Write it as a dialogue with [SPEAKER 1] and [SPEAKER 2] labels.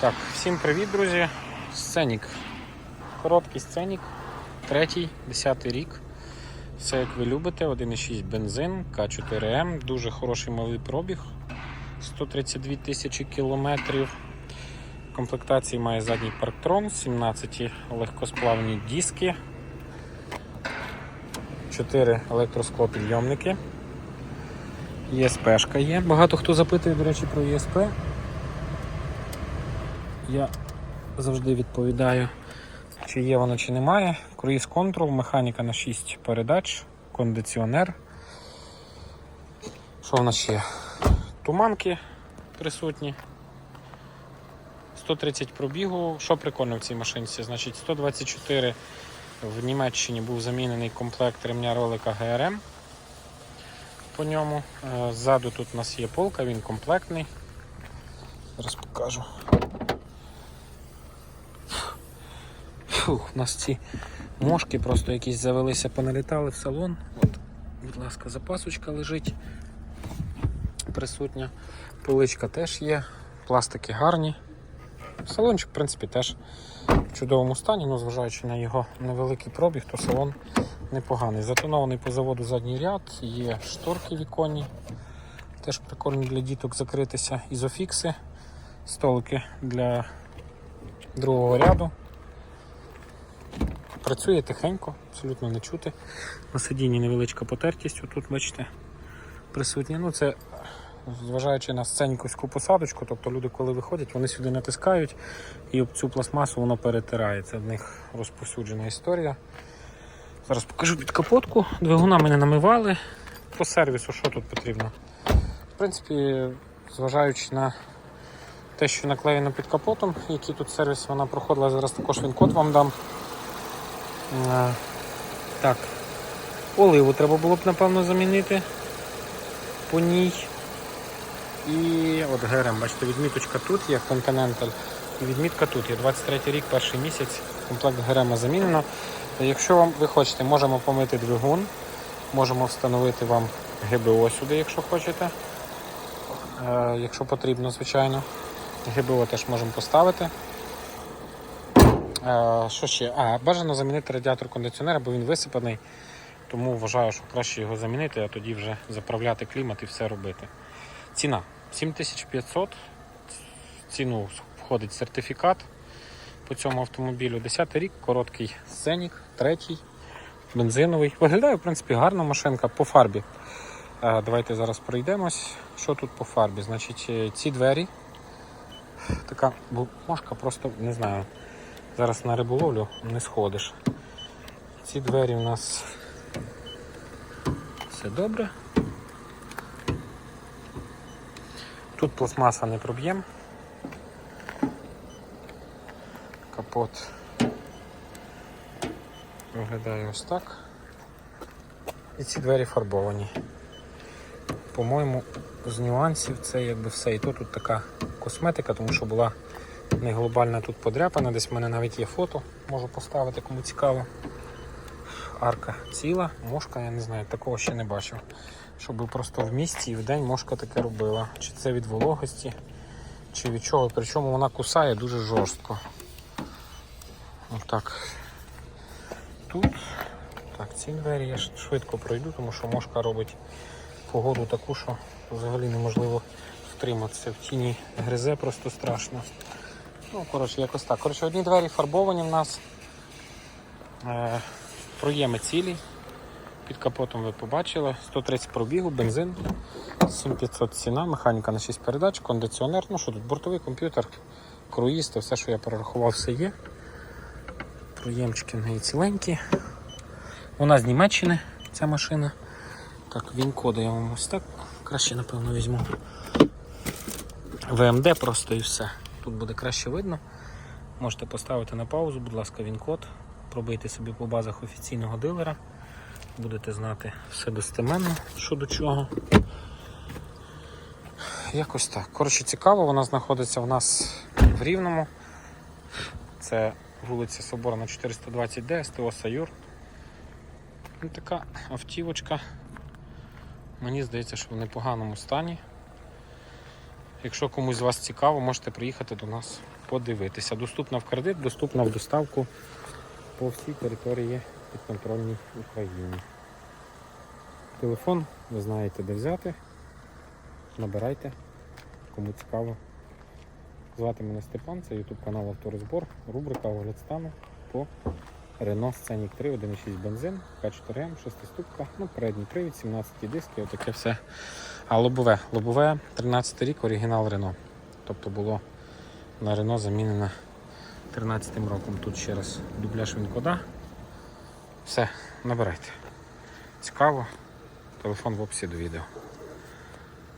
[SPEAKER 1] Так, всім привіт, друзі. Сценік. Короткий сценік. Третій, десятий рік. Все як ви любите, 1,6 бензин, К4М, дуже хороший малий пробіг. 132 тисячі кілометрів. В комплектації має задній парктрон, 17 легкосплавні диски, 4 електросклопідйомники. ЄСПшка є. Багато хто запитує, до речі, про ЄСП. Я завжди відповідаю, чи є воно, чи немає. Круїз контрол, механіка на 6 передач, кондиціонер. Що в нас ще? Туманки присутні. 130 пробігу. Що прикольно в цій машинці? Значить, 124 в Німеччині був замінений комплект ремня ролика ГРМ. По ньому. Е, Ззаду тут у нас є полка, він комплектний. Зараз покажу. Фух, у нас ці мошки просто якісь завелися, поналітали в салон. От, будь ласка, запасочка лежить присутня. Поличка теж є, пластики гарні. Салончик, в принципі, теж в чудовому стані, але зважаючи на його невеликий пробіг, то салон непоганий. Затонований по заводу задній ряд, є шторки віконні. Теж прикольно для діток закритися. Ізофікси, столики для другого ряду. Працює тихенько, абсолютно не чути. На сидінні невеличка потертість, отут, бачите, присутня. Ну, це зважаючи на сценьківську посадочку, тобто люди, коли виходять, вони сюди натискають і об цю пластмасу воно перетирає. Це в них розповсюджена історія. Зараз покажу під капотку. Двигуна ми не намивали. По сервісу, що тут потрібно? В принципі, зважаючи на те, що наклеєно під капотом, який тут сервіс вона проходила, зараз також він код вам дам. Е, Так, оливу треба було б, напевно, замінити по ній. І от ГРМ, бачите, відміточка тут є Continental. І відмітка тут є 23 рік, перший місяць, комплект ГРМ замінено. Якщо вам ви хочете, можемо помити двигун, можемо встановити вам ГБО сюди, якщо хочете. Е, якщо потрібно, звичайно. ГБО теж можемо поставити. Е, Що ще? А, бажано замінити радіатор кондиціонера, бо він висипаний. Тому вважаю, що краще його замінити, а тоді вже заправляти клімат і все робити. Ціна 7500. В ціну входить сертифікат по цьому автомобілю. 10 рік, короткий сценік, третій, бензиновий. Виглядає, в принципі, гарна машинка по фарбі. Е, Давайте зараз пройдемось. Що тут по фарбі? Значить, е, ці двері. Така бумажка просто не знаю. Зараз на риболовлю не сходиш. Ці двері у нас все добре. Тут пластмаса не проб'єм. Капот виглядає ось так. І ці двері фарбовані. По-моєму, з нюансів це якби все. І то тут така косметика, тому що була не глобальна тут подряпана, десь в мене навіть є фото, можу поставити, кому цікаво. Арка ціла, мошка, я не знаю, такого ще не бачив. Щоб просто в місті і в день мошка таке робила. Чи це від вологості, чи від чого. Причому вона кусає дуже жорстко. Отак. Тут. Так, ці двері я швидко пройду, тому що мошка робить погоду таку, що взагалі неможливо втриматися. В тіні гризе просто страшно. Ну, коротше, якось так. Коротше, одні двері фарбовані в нас. Е, проєми цілі. Під капотом ви побачили. 130 пробігу, бензин, 7500 ціна, механіка на 6 передач, кондиціонер. Ну що тут, бортовий комп'ютер, круїз, то все, що я перерахував, все є. Проємчики в неї ціленькі. Вона з Німеччини, ця машина. Так, він коди я вам ось так краще, напевно, візьму. ВМД просто і все. Тут буде краще видно. Можете поставити на паузу, будь ласка, він-код, пробийте собі по базах офіційного дилера. Будете знати все достеменно, що до чого. Якось так. Коротше, цікаво, вона знаходиться в нас в Рівному. Це вулиця Соборна 420D, СТО Саюр. Ну, така автівочка. Мені здається, що в непоганому стані. Якщо комусь з вас цікаво, можете приїхати до нас подивитися. Доступна в кредит, доступна в доставку по всій території підконтрольній Україні. Телефон, ви знаєте, де взяти. Набирайте, кому цікаво. Звати мене Степан, це YouTube канал Авторозбор, рубрика Огляд стану по Renault Scenic 3, 1.6 бензин, К4М, 6 ступка, ну, передній привід, 17 диски, отаке все. А лобове. Лобове 13 рік, оригінал Renault. Тобто було на Renault замінено 13 роком. Тут ще раз дубляж Вінкода. Все, набирайте. Цікаво. Телефон в описі до відео.